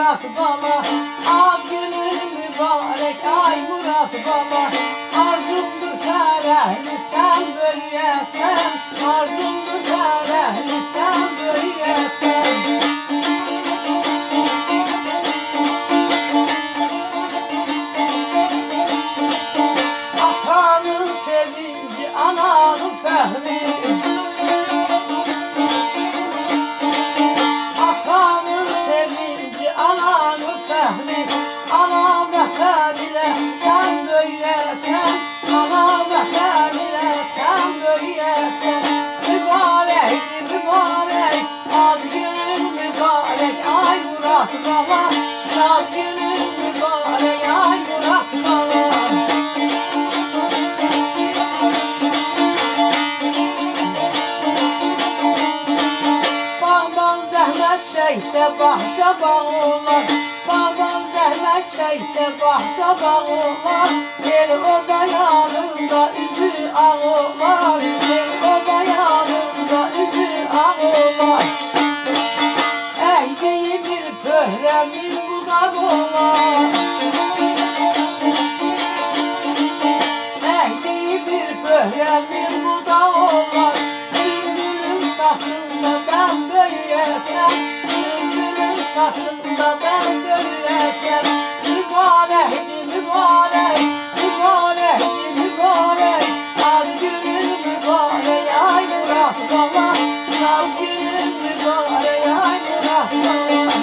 Murat baba Ad günün mübarek ay Murat baba. Arzumdur karehli sen böyleyesen Arzumdur karehli sen böyleyesen Atanın sevinci, ananın fehmi Baba Şad günün mübarek Ay Murat Baba Bağban zəhmət çəksə bahçə bağ olar Bağban zəhmət çəksə bahçə bağ olar El oda yanında üzü ağ Saçında ben böyleyesem Mübarəkdi mübarək Mübarəkdi mübarək Ad günün mübarək Ay baba Şad günün mübarək Ay Murat baba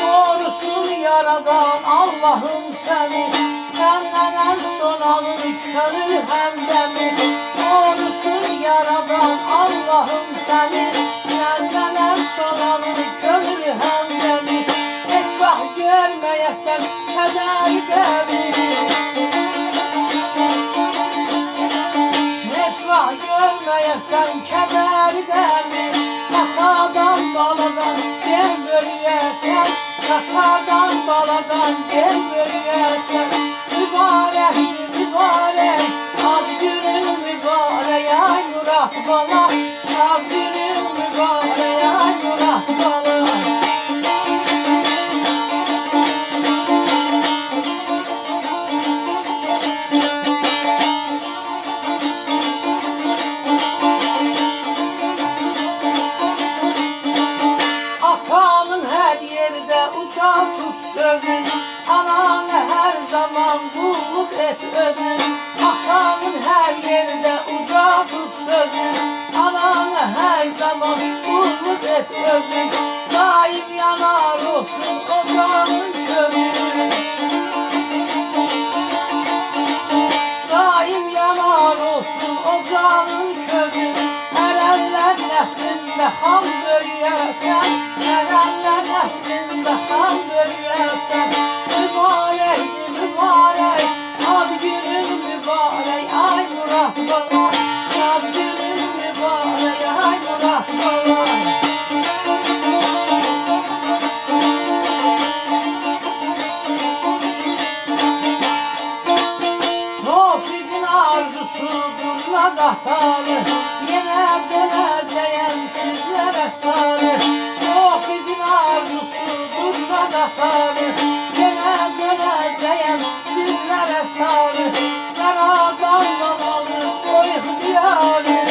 Korusun yaradan Allah'ım seni. Senden en son alır körü hemdemi Korusun yaradan Allah'ım seni. Senden en son alır körü hemdemi Hiç vaxt görmeyesem keder gemi Heç vaxt görməyəsən kədərləmi Xətadan baladan gel bölüyəsən Xətadan baladan gel bölüyəsən Mübarəkdir sözün Ananı her zaman kulluk et özün Atanın her yerde uçak tut sözün Ananı her zaman kulluk et özün Daim yanar ham böyleyesen Erenler neslinde ham böyleyesen Mübarek, mübarek Ad mübarek Ay Murat baba Ad günün mübarek Ay Murat baba Tofidin arzusudur radatları Yine vefanı Gene döneceğim sizlere sanı Ben adam babalı o ihtiyarı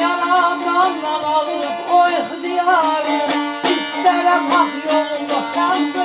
Ben adam babalı o ihtiyarı İsterim hak yolunda sen